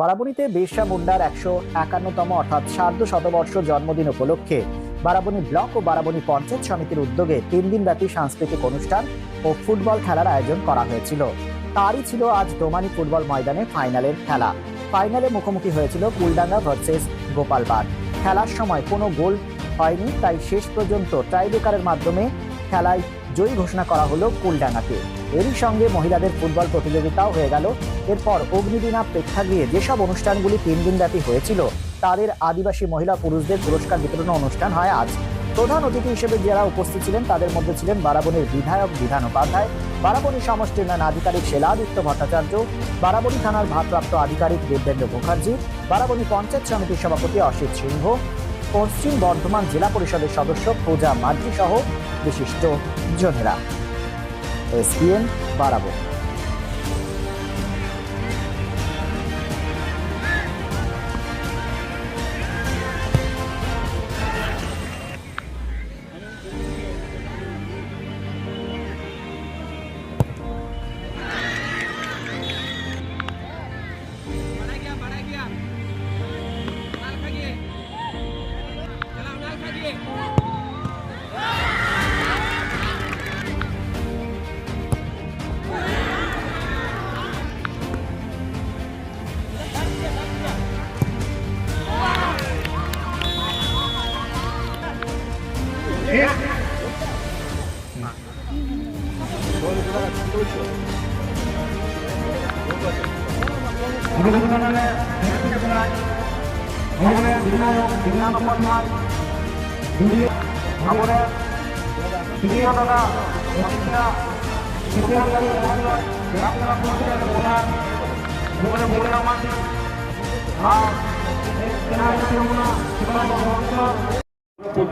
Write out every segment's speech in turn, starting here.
বারাবণীতে বিরসা মুন্ডার একশো একান্নতম অর্থাৎ সার্ধ শতবর্ষ জন্মদিন উপলক্ষে বারাবণী ব্লক ও বারাবণী পঞ্চায়েত সমিতির উদ্যোগে তিন দিনব্যাপী সাংস্কৃতিক অনুষ্ঠান ও ফুটবল খেলার আয়োজন করা হয়েছিল। তারই ছিল আজ দোমানি ফুটবল ময়দানে ফাইনালের খেলা। ফাইনালে মুখোমুখি হয়েছিল কুলডাঙ্গা ভার্সেস গোপালবাগ খেলার সময় কোনো গোল হয়নি, তাই শেষ পর্যন্ত টাইব্রেকারের মাধ্যমে খেলায় জয়ী ঘোষণা করা হলো কুলডাঙ্গাকে। এরই সঙ্গে মহিলাদের ফুটবল প্রতিযোগিতাও হয়ে গেল। এরপর অগ্নিদিনা প্রেক্ষাগৃহে যেসব অনুষ্ঠানগুলি তিন দিনব্যাপী হয়েছিল, তাদের আদিবাসী মহিলা পুরুষদের পুরস্কার বিতরণ অনুষ্ঠান হয় আজ। প্রধান অতিথি হিসেবে যারা উপস্থিত ছিলেন, তাদের মধ্যে ছিলেন বারাবণীর বিধায়ক বিধান উপাধ্যায়, বারাবণী সমষ্টি উন্নয়ন আধিকারিক শেলাদিত্য ভট্টাচার্য, বারাবণী থানার ভারপ্রাপ্ত আধিকারিক দেবেন্দ্র মুখার্জি, বারাবণী পঞ্চায়েত সমিতির সভাপতি অসিত সিংহ, পশ্চিম বর্ধমান জেলা পরিষদের সদস্য পূজা মাঝি সহ বিশিষ্ট জনেরা। es bien Barabón.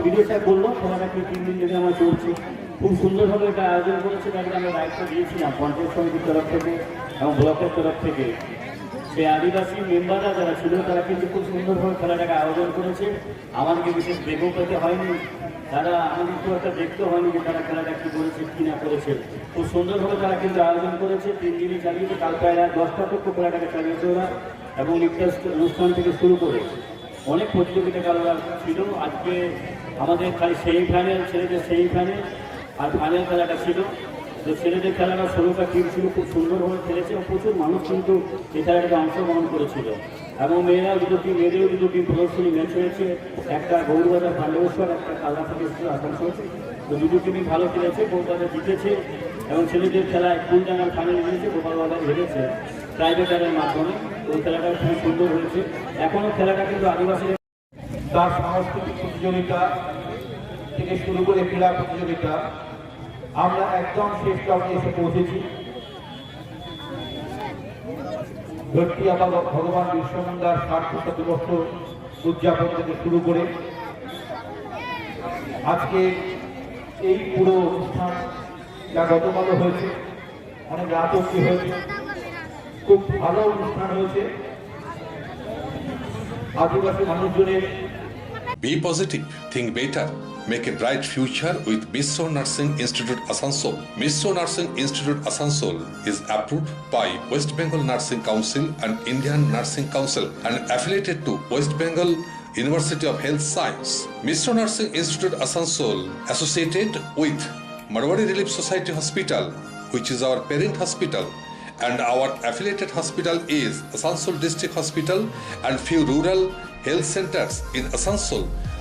Video sir বলল খেলাটা কি তিন দিন ধরে আমরা চলছে। খুব সুন্দরভাবে এটা আয়োজন করেছে আমরা দায়িত্ব দিয়েছিলাম, পঞ্চায়েত সমিতির তরফ থেকে এবং ব্লকের তরফ থেকে। সেই আদিবাসী মেম্বাররা যারা ছিল, তারা কিন্তু খুব সুন্দরভাবে খেলাটাকে আয়োজন করেছে। আমাদেরকে বিশেষ দেখেও পেতে হয়নি। তারা আমাদের খুব একটা দেখতে হয়নি যে তারা খেলাটা কী করেছে, কী না করেছে। খুব সুন্দরভাবে তারা কিন্তু আয়োজন করেছে। তিন দিনই চালিয়েছে। কাল প্রায় দশটা পর্যন্ত খেলাটাকে চালিয়েছে ওরা এবং ইফতার অনুষ্ঠান থেকে শুরু করে। অনেক প্রতিযোগিতা খেলা ছিল। আজকে আমাদের খালি সেমি ফাইনাল ছেলেদের সেমি ফাইনাল আর ফাইনাল খেলাটা ছিল। তো ছেলেদের খেলাটা ষোলোটা টিম ছিল, খুব সুন্দরভাবে খেলেছে এবং প্রচুর মানুষ কিন্তু এই খেলাটাকে অংশগ্রহণ করেছিল। এবং মেয়েরা দুটো টিম মেয়েদেরও দুটো টিম প্রদর্শনী ম্যাচ হয়েছে। একটা গৌরবাজার ভান্ডবেশ্বর একটা থেকে আসানসোল তো দুটো টিমই ভালো খেলেছে কলকাতা জিতেছে এবং ছেলেদের খেলায় কুলডাঙ্গার ফাইনাল জিতেছে গোপালবাজার হেরেছে প্রাইভেটারের মাধ্যমে। ওই খেলাটা খুব সুন্দর হয়েছে। এখনও খেলাটা কিন্তু আদিবাসী তার সাংস্কৃতিক প্রতিযোগিতা থেকে শুরু করে ক্রীড়া প্রতিযোগিতা আমরা একদম শেষ পর্যায়ে এসে পৌঁছেছি। ধরতি আবার ভগবান বিশ্বমন্দার সার্থক দিবস উদযাপন থেকে শুরু করে আজকে এই পুরো অনুষ্ঠান যা গতকালও হয়েছে অনেক রাত অব্দি হয়েছে খুব ভালো অনুষ্ঠান হয়েছে। আদিবাসী মানুষজনের B positive think better, make a bright future with Misso Nursing Institute Asansol. Misso Nursing Institute Asansol is approved by West Bengal Nursing Council and Indian Nursing Council and affiliated to West Bengal University of Health Science. Misso Nursing Institute Asansol associated with Marwari Relief Society Hospital, which is our parent hospital and our affiliated hospital is Asansol District Hospital and few rural health centers in Asansol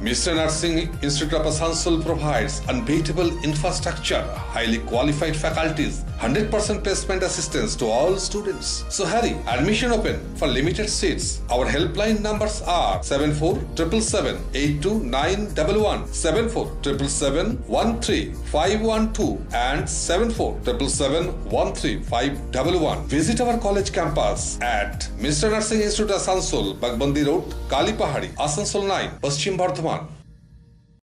Mr. Nursing Institute of Asansol provides unbeatable infrastructure, highly qualified faculties, 100% placement assistance to all students. So hurry, admission open for limited seats. Our helpline numbers are 7477782911, 7477713512 and 7477135111. Visit our college campus at Mr. Nursing Institute Asansol, Bagbandi Road, Kalipahari, Asansol 9, Paschim Bardhaman. one.